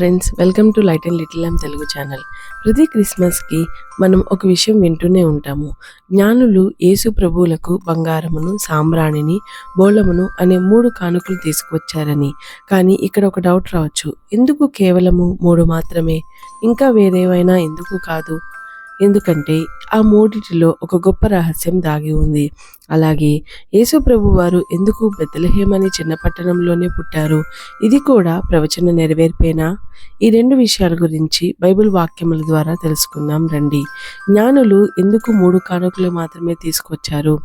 Friends welcome to light and little M Telugu channel ప్రతి క్రిస్మస్కి మనం ఒక విషయం వింటూనే ఉంటాము. జ్ఞానులు యేసు ప్రభువులకు బంగారమును సాంబ్రాణిని బోళమును అనే మూడు కానుకలు తీసుకువచ్చారని. కానీ ఇక్కడ ఒక డౌట్ రావచ్చు. ఎందుకు కేవలము మూడు మాత్రమే? ఇంకా వేరేవైనా ఎందుకు కాదు? ఎందుకంటే ఆ మూడిటిలో ఒక గొప్ప రహస్యం దాగి ఉంది. అలాగే యేసు ప్రభు వారు ఎందుకు బెత్తలహేమని చిన్న పట్టణంలోనే పుట్టారు? ఇది కూడా ప్రవచన నెరవేర్పేనా? ఈ రెండు విషయాల గురించి బైబిల్ వాక్యముల ద్వారా తెలుసుకుందాం రండి. జ్ఞానులు ఎందుకు మూడు కానుకలు మాత్రమే తీసుకొచ్చారు?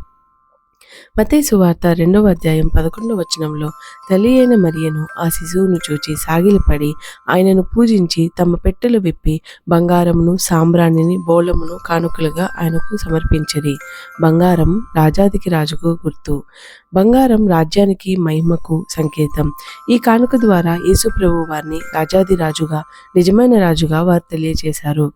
మతేసు సువార్త రెండవ అధ్యాయం పదకొండవ వచనంలో తల్లి అయిన మరియను ఆ శిశువును చూచి సాగిలపడి ఆయనను పూజించి తమ పెట్టెలు విప్పి బంగారమును సాంబ్రాణిని బోళమును కానుకలుగా ఆయనకు సమర్పించరి. బంగారం రాజాదికి రాజుకు గుర్తు. బంగారం రాజ్యానికి మహిమకు సంకేతం. ఈ కానుక ద్వారా యేసుప్రభు వారిని రాజాది రాజుగా నిజమైన రాజుగా వారు తెలియజేశారు.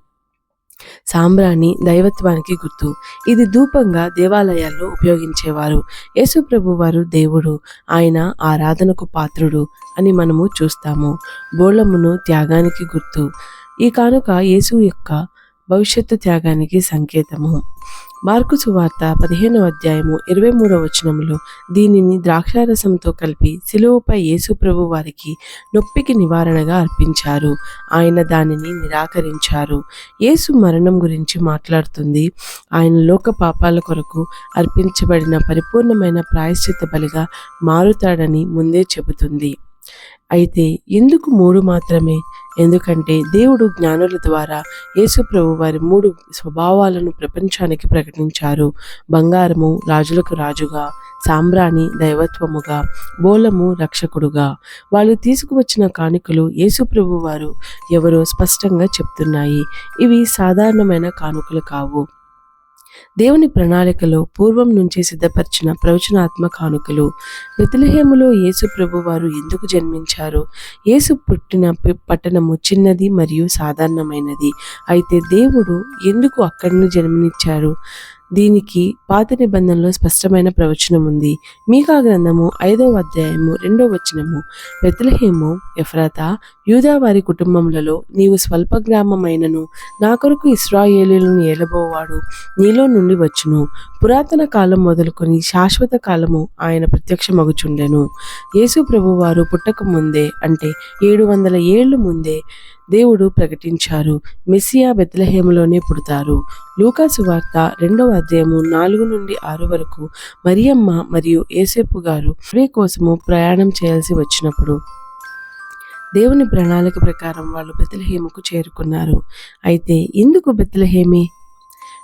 సాంబ్రాణి దైవత్వానికి గుర్తు. ఇది ధూపంగా దేవాలయాల్లో ఉపయోగించేవారు. యేసుప్రభు వారు దేవుడు. ఆయన ఆరాధనకు పాత్రుడు అని మనము చూస్తాము. బోళమును త్యాగానికి గుర్తు. ఈ కానుక యేసు యొక్క భవిష్యత్తు త్యాగానికి సంకేతము. మార్కు సువార్త పదిహేనవ అధ్యాయము ఇరవై మూడవ వచనములో దీనిని ద్రాక్షారసంతో కలిపి శిలువపై యేసుప్రభు వారికి నొప్పికి నివారణగా అర్పించారు. ఆయన దానిని నిరాకరించారు. యేసు మరణం గురించి మాట్లాడుతుంది. ఆయన లోక పాపాల కొరకు అర్పించబడిన పరిపూర్ణమైన ప్రాయశ్చిత బలిగా మారుతాడని ముందే చెబుతుంది. అయితే ఎందుకు మూడు మాత్రమే? ఎందుకంటే దేవుడు జ్ఞానుల ద్వారా యేసుప్రభు వారి మూడు స్వభావాలను ప్రపంచానికి ప్రకటించారు. బంగారము రాజులకు రాజుగా సాంబ్రాణి దైవత్వముగా బోలము రక్షకుడుగా. వాళ్ళు తీసుకువచ్చిన కానుకలు యేసుప్రభు వారు ఎవరో స్పష్టంగా చెప్తున్నాయి. ఇవి సాధారణమైన కానుకలు కావు. దేవుని ప్రణాళికలో పూర్వం నుంచే సిద్ధపరిచిన ప్రవచనాత్మ కానుకలు. బెతలహేములో యేసు ప్రభు వారు ఎందుకు జన్మించారు యేసు పుట్టిన పట్టణము చిన్నది మరియు సాధారణమైనది. అయితే దేవుడు ఎందుకు అక్కడిని జన్మనిచ్చారు దీనికి పాత నిబంధనలో స్పష్టమైన ప్రవచనం ఉంది. మీకా గ్రంథము ఐదవ అధ్యాయము రెండవ వచనము. బెత్లహేము ఎఫ్రాత యూదా వారి కుటుంబములలో నీవు స్వల్ప గ్రామమైనను నా కొరకు ఇస్రాయేలులను ఏలబోవాడు. నీలో నుండి వచ్చును. పురాతన కాలం మొదలుకొని శాశ్వత కాలము ఆయన ప్రత్యక్షమగుచుండెను. యేసు ప్రభు వారు పుట్టక ముందే అంటే ఏడు వందల ఏళ్ళు ముందే దేవుడు ప్రకటించారు. మెస్సియా బెత్లహేములోనే పుడతారు. లూకాసు వార్త రెండవ అధ్యాయము నాలుగు నుండి ఆరు వరకు మరియమ్మ మరియు ఏసేపు గారు కోసము ప్రయాణం చేయాల్సి వచ్చినప్పుడు దేవుని ప్రణాళిక ప్రకారం వాళ్ళు బెత్లహేముకు చేరుకున్నారు. అయితే ఎందుకు బెత్లహేమి?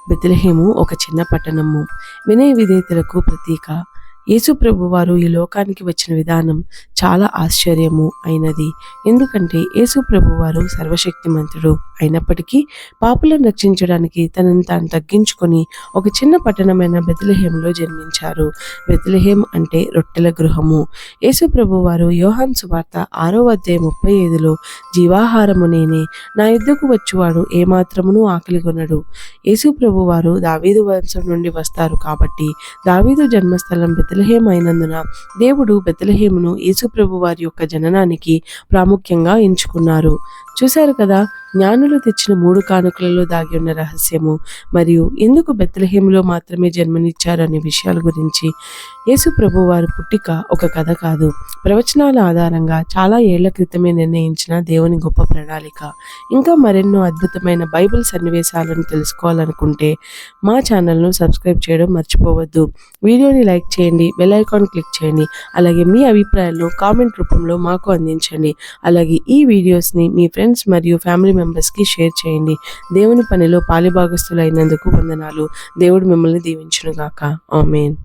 బెత్లహేము ఒక చిన్న పట్టణము. వినయ విధేతలకు ప్రతీక. యేసుప్రభు వారు ఈ లోకానికి వచ్చిన విధానం చాలా ఆశ్చర్యము అయినది. ఎందుకంటే యేసుప్రభు వారు సర్వశక్తిమంతుడు అయినప్పటికీ పాపులను రక్షించడానికి తనను తాను తగ్గించుకొని ఒక చిన్న పట్టణమైన బెతిలహేంలో జన్మించారు. బెతిలహేం అంటే రొట్టెల గృహము. యేసుప్రభు వారు యోహాన్ సువార్త ఆరో అధ్యాయ ముప్పై ఐదులో జీవాహారము నేనే నా యుద్ధకు వచ్చువాడు ఏమాత్రమును ఆకలి కొనడు. యేసు వారు దావీదు వంశం నుండి వస్తారు కాబట్టి దావీదు జన్మస్థలం అయినందున దేవుడు బెతలహేమును యేసుప్రభు వారి యొక్క జననానికి ప్రాముఖ్యంగా ఎంచుకున్నారు. చూశారు కదా? జ్ఞానులు తెచ్చిన మూడు కానుకలలో దాగి ఉన్న రహస్యము మరియు ఎందుకు బెత్తలహేములో మాత్రమే జన్మనిచ్చారనే విషయాల గురించి యేసు ప్రభు వారి పుట్టిక ఒక కథ కాదు. ప్రవచనాల ఆధారంగా చాలా ఏళ్ళ క్రితమే నిర్ణయించిన దేవుని గొప్ప ప్రణాళిక. ఇంకా మరెన్నో అద్భుతమైన బైబిల్ సన్నివేశాలను తెలుసుకోవాలనుకుంటే మా ఛానల్ను సబ్స్క్రైబ్ చేయడం మర్చిపోవద్దు. వీడియోని లైక్ చేయండి బెల్ ఐకాన్ క్లిక్ చేయండి అలాగే మీ అభిప్రాయాలను కామెంట్ రూపంలో మాకు అందించండి. అలాగే ఈ వీడియోస్ని మీ ఫ్రెండ్స్ మరియు ఫ్యామిలీ మెంబర్స్కి షేర్ చేయండి. దేవుని పనిలో పాలిభాగస్తులైనందుకు వందనాలు. దేవుడు మిమ్మల్ని దీవించునుగాక. ఆమెన్.